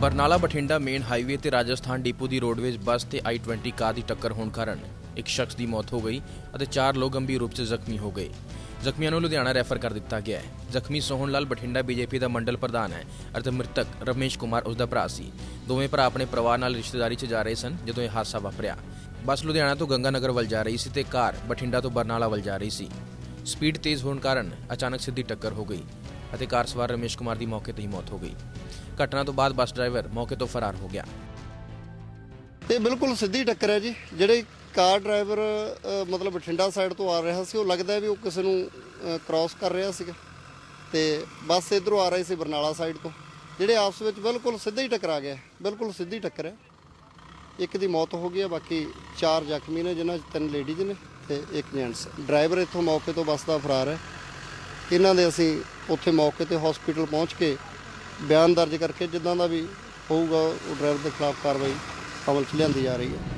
Barnala Bathinda main highway ਤੇ Rajasthan depot ਦੀ roadways bus ਤੇ i20 ਕਾਰ ਦੀ ਟੱਕਰ ਹੋਣ ਕਾਰਨ ਇੱਕ ਸ਼ਖਸ ਦੀ ਮੌਤ ਹੋ ਗਈ ਅਤੇ ਚਾਰ ਲੋਕ ਗੰਭੀਰ ਰੂਪ 'ਚ ਜ਼ਖਮੀ ਹੋ ਗਏ। ਜ਼ਖਮੀਆਂ ਨੂੰ ਲੁਧਿਆਣਾ ਰੈਫਰ ਕਰ ਦਿੱਤਾ ਗਿਆ ਹੈ। ਜ਼ਖਮੀ ਸੋਹਣ ਲਾਲ ਬਠਿੰਡਾ ਬੀਜੇਪੀ ਦਾ ਮੰਡਲ ਪ੍ਰਧਾਨ ਹੈ ਅਤੇ ਮ੍ਰਿਤਕ ਰਮੇਸ਼ ਕੁਮਾਰ ਉਸ ਦਾ ਭਰਾ ਸੀ। ਦੋਵੇਂ ਭਰਾ ਆਪਣੇ ਪਰਿਵਾਰ ਨਾਲ ਰਿਸ਼ਤੇਦਾਰੀ 'ਚ ਜਾ ਰਹੇ ਸਨ ਜਦੋਂ ਇਹ ਹਾਦਸਾ ਵਾਪਰਿਆ। ਬੱਸ ਲੁਧਿਆਣਾ ਤੋਂ ਗੰਗਾਨਗਰ ਵੱਲ ਜਾ ਰਹੀ ਸੀ ਤੇ ਕਾਰ ਬਠਿੰਡਾ ਤੋਂ ਬਰਨਾਲਾ ਵੱਲ ਜਾ ਰਹੀ ਸੀ। ਸਪੀਡ ਤੇਜ਼ ਹੋਣ ਕਾਰਨ ਅਚਾਨਕ ਸਿੱਧੀ ਟੱਕਰ ਹੋ ਗਈ। ਅਤੇ ਕਾਰ ਸਵਾਰ ਰਮੇਸ਼ ਕੁਮਾਰ ਦੀ ਮੌਕੇ ਤੇ ਹੀ ਮੌਤ ਹੋ ਗਈ। ਘਟਨਾ ਤੋਂ ਬਾਅਦ ਬੱਸ ਡਰਾਈਵਰ ਮੌਕੇ ਤੋਂ ਫਰਾਰ ਹੋ ਗਿਆ। ਇਹ ਬਿਲਕੁਲ ਸਿੱਧੀ ਟੱਕਰ ਹੈ ਜੀ। ਜਿਹੜੇ ਕਾਰ ਡਰਾਈਵਰ ਮਤਲਬ ਬਠਿੰਡਾ ਸਾਈਡ ਤੋਂ ਆ ਰਿਹਾ ਸੀ, ਉਹ ਲੱਗਦਾ ਵੀ ਉਹ ਕਿਸੇ ਨੂੰ ਕ੍ਰਾਸ ਕਰ ਰਿਹਾ ਸੀਗਾ। ਤੇ ਬੱਸ ਇਧਰੋਂ ਆ ਰਹੀ ਸੀ ਬਰਨਾਲਾ ਸਾਈਡ ਤੋਂ। ਜਿਹੜੇ ਆਪਸ ਵਿੱਚ ਬਿਲਕੁਲ ਸਿੱਧਾ ਹੀ ਟਕਰਾ ਗਿਆ। ਬਿਲਕੁਲ ਸਿੱਧੀ ਟੱਕਰ ਹੈ। ਇੱਕ ਦੀ ਮੌਤ ਹੋ ਗਈ ਹੈ, ਬਾਕੀ ਚਾਰ ਜ਼ਖਮੀ ਨੇ, ਜਿਨ੍ਹਾਂ 'ਚ ਤਿੰਨ ਲੇਡੀਜ਼ ਨੇ ਤੇ ਇੱਕ ਜੈਂਟਸ ਡਰਾਈਵਰ ਇੱਥੋਂ ਮੌਕੇ ਤੋਂ ਬੱਸ ਦਾ ਫਰਾਰ ਹੈ। ਇਹਨਾਂ ਦੇ ਅਸੀਂ ਉੱਥੇ ਮੌਕੇ ਤੇ ਹਸਪੀਟਲ ਪਹੁੰਚ ਕੇ ਬਿਆਨ ਦਰਜ ਕਰਕੇ ਜਿੱਦਾਂ ਦਾ ਵੀ ਹੋਊਗਾ ਉਹ ਡਰਾਈਵਰ ਦੇ ਖਿਲਾਫ ਕਾਰਵਾਈ ਅਮਲ 'ਚ ਲਿਆਂਦੀ ਜਾ ਰਹੀ ਹੈ।